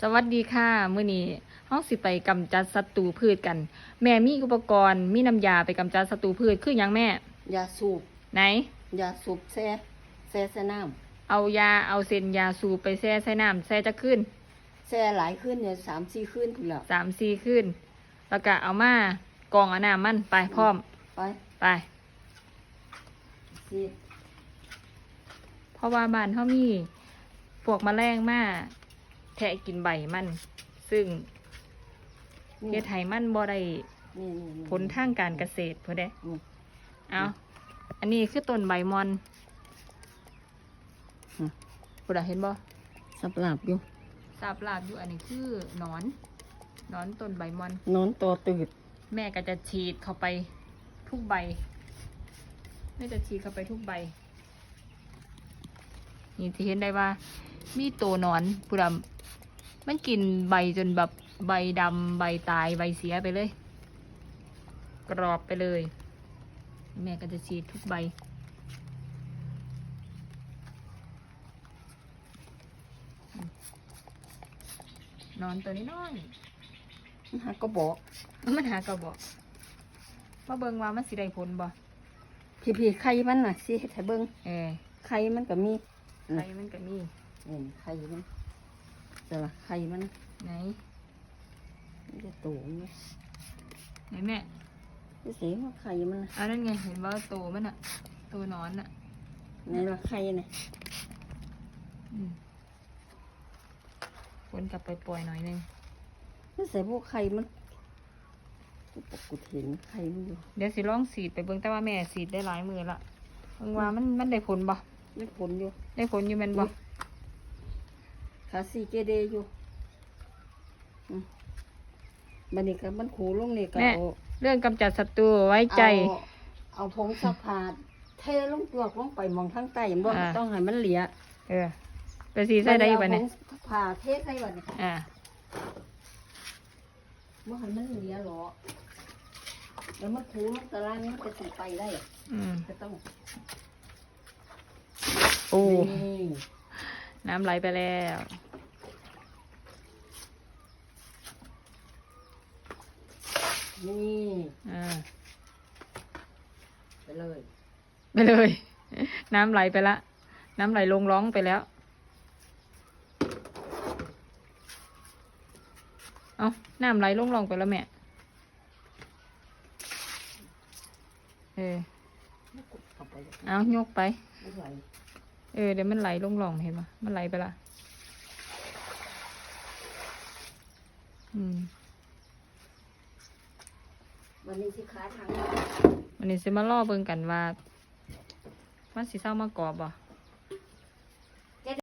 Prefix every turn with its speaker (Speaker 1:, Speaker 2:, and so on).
Speaker 1: สวัสดีค่ะมื้อนี้เฮาสิไปกำจัดศัตรูพืชกัน แม่มีอุปกรณ์มีน้ำยาไปกำจัดศัตรูพืชคือหยังแม่
Speaker 2: ยาสูบ
Speaker 1: ไหน
Speaker 2: ยาสูบแซ่แซ่ใส่น้
Speaker 1: เอายาเอาเส้นยาสูบไปแช่ใส่น้ำแช่จะขึ้นำ
Speaker 2: แซ่หลายขึ้นเนี่ยสามสี่ขึ้นถึงแล้ว
Speaker 1: สามสี่ขึ้น แล้วก็เอามากรองเอาน้ำมันไปพร้อม
Speaker 2: ไป
Speaker 1: ไป
Speaker 2: สิ
Speaker 1: เพราะว่าบ้านเฮามีพวกแมลงมา แทะกินใบมัน ซึ่ง
Speaker 2: นี่
Speaker 1: เฮ็ดให้มันบ่ได้
Speaker 2: นี่นี่นี่
Speaker 1: ผลทางการเกษตรเพื่อได้
Speaker 2: นี่
Speaker 1: เอาอันนี้คือต้นใบมอน
Speaker 2: ฮะ
Speaker 1: ปุดาเห็นบ่
Speaker 2: สับหลาบอยู่
Speaker 1: ทราบลาบอยู่อันนี้คือหนอนหนอนต้นใบมอน
Speaker 2: นอนตัวตืด
Speaker 1: แม่ก็จะฉีดเข้าไปทุกใบ แม่จะฉีดเข้าไปทุกใบ นี่ที่เห็นได้ว่า มีตัวหนอนปุดามันกินใบจนแบบใบดำใบตายใบเสียไปเลย กรอบไปเลย แม่ก็จะฉีดทุกใบ นอนตัวนี้น้อย
Speaker 2: หาก็บอก
Speaker 1: มันหากระบอกมาเบิ่งว่ามันสิได้ผลบ่
Speaker 2: พี่พี่ๆไข่มันน่ะสิเฮ็ดให้เบิ่ง
Speaker 1: เออ
Speaker 2: ไข่มันก็มี
Speaker 1: ไข่มันก็มี
Speaker 2: นี่ไข่มันแต่ว่าไข่มัน
Speaker 1: ไหน
Speaker 2: มันจะโตมัน
Speaker 1: ไหนแม่
Speaker 2: นี่สิว่าไข่มันน่ะ
Speaker 1: อันนั้นไงเห็นว่าโตมันอะตัวหนอนอะ
Speaker 2: ในว่าไข่น่ะ
Speaker 1: อืมวนกลับไปปล่อยหน่อยหนึง
Speaker 2: นี่สิพวกไข่มันกูปกกูเห็นไข่มันอยู่
Speaker 1: เดี๋ยวสิลองสีดไปเบิ่งแต่ว่าแม่สีดได้หลายมือละเบิ่งว่ามันมันได้ผลบ่
Speaker 2: ได้ผลอยู่
Speaker 1: ได้ผลอยู่แม่นบ่
Speaker 2: ขาสีเกเดอยู่อืมบันนี้ก็มันขูลงนี่ก็
Speaker 1: แม่
Speaker 2: เอา
Speaker 1: เรื่องกำจัดศัตรูไว้ใจ
Speaker 2: เอาเอาผงซักผ้าเทลงตัวลงไปมองทางใต้บ่
Speaker 1: อ่า
Speaker 2: ต้องให้มันเหลีย
Speaker 1: เออ ไปสีใส่ได้บ่เนี่ย
Speaker 2: อาผงซักผ้าเทใส่บัดนี้
Speaker 1: อ่า
Speaker 2: บ่ให้มันเหลียหรอกแล้วมันขูลงตารางมันก็สิไปได้
Speaker 1: อืม
Speaker 2: ก็ต้อง
Speaker 1: โอ้
Speaker 2: นี่
Speaker 1: น้ำไหลไปแล้ว
Speaker 2: นี่
Speaker 1: อ่า
Speaker 2: ไปเลย
Speaker 1: ไปเลย น้ำไหลไปละ น้ำไหลลงร้องไปแล้ว เอาน้ำไหลลงร้องไปแล้วแม่ เออ
Speaker 2: เข้าไป
Speaker 1: เอายกไป
Speaker 2: ไม่ไหว
Speaker 1: เออ เดี๋ยวมันไหลลงร่องเห็นปะมันไหลไปละ อืม
Speaker 2: วันนี้สิขาทาง
Speaker 1: วันนี้สิมาล่อเบิ่งกันว่า มันสิเศร้ามากรอบบ่